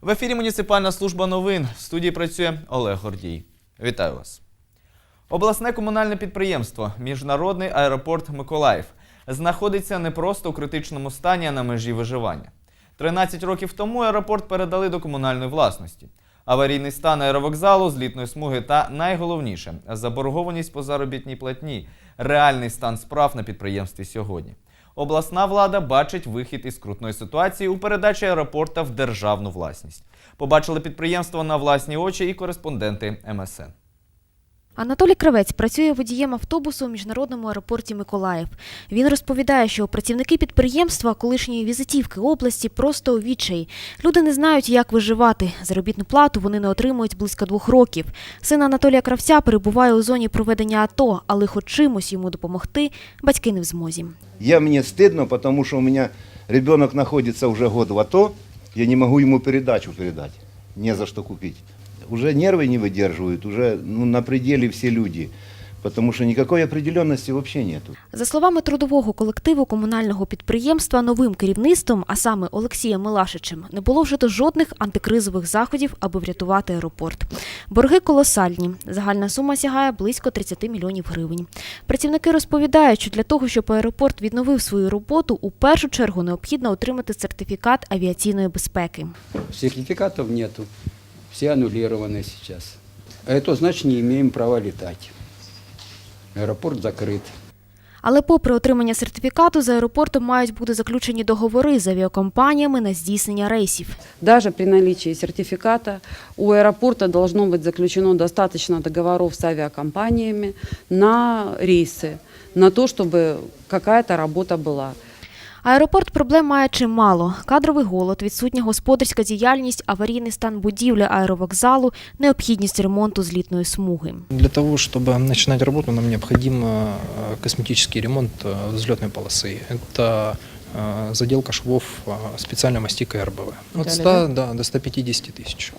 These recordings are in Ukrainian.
В ефірі Муніципальна служба новин. В студії працює Олег Гордій. Вітаю вас. Обласне комунальне підприємство Міжнародний аеропорт Миколаїв знаходиться не просто у критичному стані, а на межі виживання. 13 років тому аеропорт передали до комунальної власності. Аварійний стан аеровокзалу, злітної смуги та найголовніше заборгованість по заробітній платні, реальний стан справ на підприємстві сьогодні. Обласна влада бачить вихід із крутної ситуації у передачі аеропорта в державну власність. Побачили підприємство на власні очі і кореспонденти МСН. Анатолій Кравець працює водієм автобусу у міжнародному аеропорті Миколаїв. Він розповідає, що працівники підприємства колишньої візитівки області просто у відчаї. Люди не знають, як виживати. Заробітну плату вони не отримують близько двох років. Син Анатолія Кравця перебуває у зоні проведення АТО, але хоч чимось йому допомогти батьки не в змозі. Я мне стыдно, потому что у меня ребенок находится уже год в АТО, я не могу ему передачу передать, не за что купить. Уже нервы не выдерживают, уже ну, на пределе все люди, потому что никакой определенности вообще нету. За словами трудового колективу комунального підприємства, новим керівництвом, а саме Олексієм Милашичем, не було вжито жодних антикризових заходів, аби врятувати аеропорт. Борги колосальні. Загальна сума сягає близько 30 мільйонів гривень. Працівники розповідають, що для того, щоб аеропорт відновив свою роботу, у першу чергу необхідно отримати сертифікат авіаційної безпеки. Сертификатов нету Все аннулированы сейчас. А это значит, не имеем права летать. Аэропорт закрыт. Але попри отримання сертифікату, з аеропортом мають бути заключені договори з авіакомпаніями на здійснення рейсів. Даже при наличии сертификата у аэропорта должно быть заключено достаточно договоров с авиакомпаниями на рейсы, на то, чтобы какая-то работа была. Аеропорт проблем має чимало: кадровий голод, відсутня господарська діяльність, аварійний стан будівлі аеровокзалу, необхідність ремонту злітної смуги. Для того, чтобы начинать работу, нам необходим э, косметический ремонт э, взлетной полосы. Это э, заделка швов э, специальной мастикой РБВ. От 100 да, до 150 тысяч.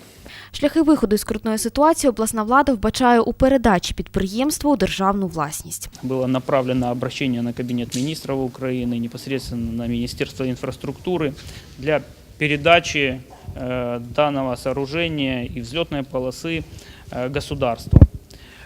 Шляхи виходу із крутної ситуації обласна влада вбачає у передачі підприємства у державну власність. было направлено обращение на Кабинет министров Украины, непосредственно на Министерство инфраструктуры для передачи э, данного сооружения и взлетной полосы э, государству.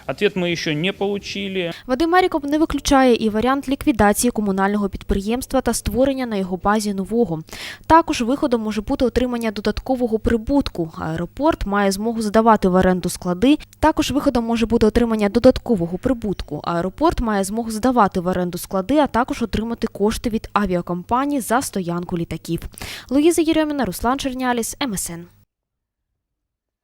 Ответ мы еще не получили. Вадим Меріков не виключає і варіант ліквідації комунального підприємства та створення на його базі нового. Також виходом може бути отримання додаткового прибутку. Аеропорт має змогу здавати в оренду склади. Також виходом може бути отримання додаткового прибутку. Аеропорт має змогу здавати в оренду склади, а також отримати кошти від авіакомпаній за стоянку літаків. Луїза Єрьоміна, Руслан Черняліс, МСН.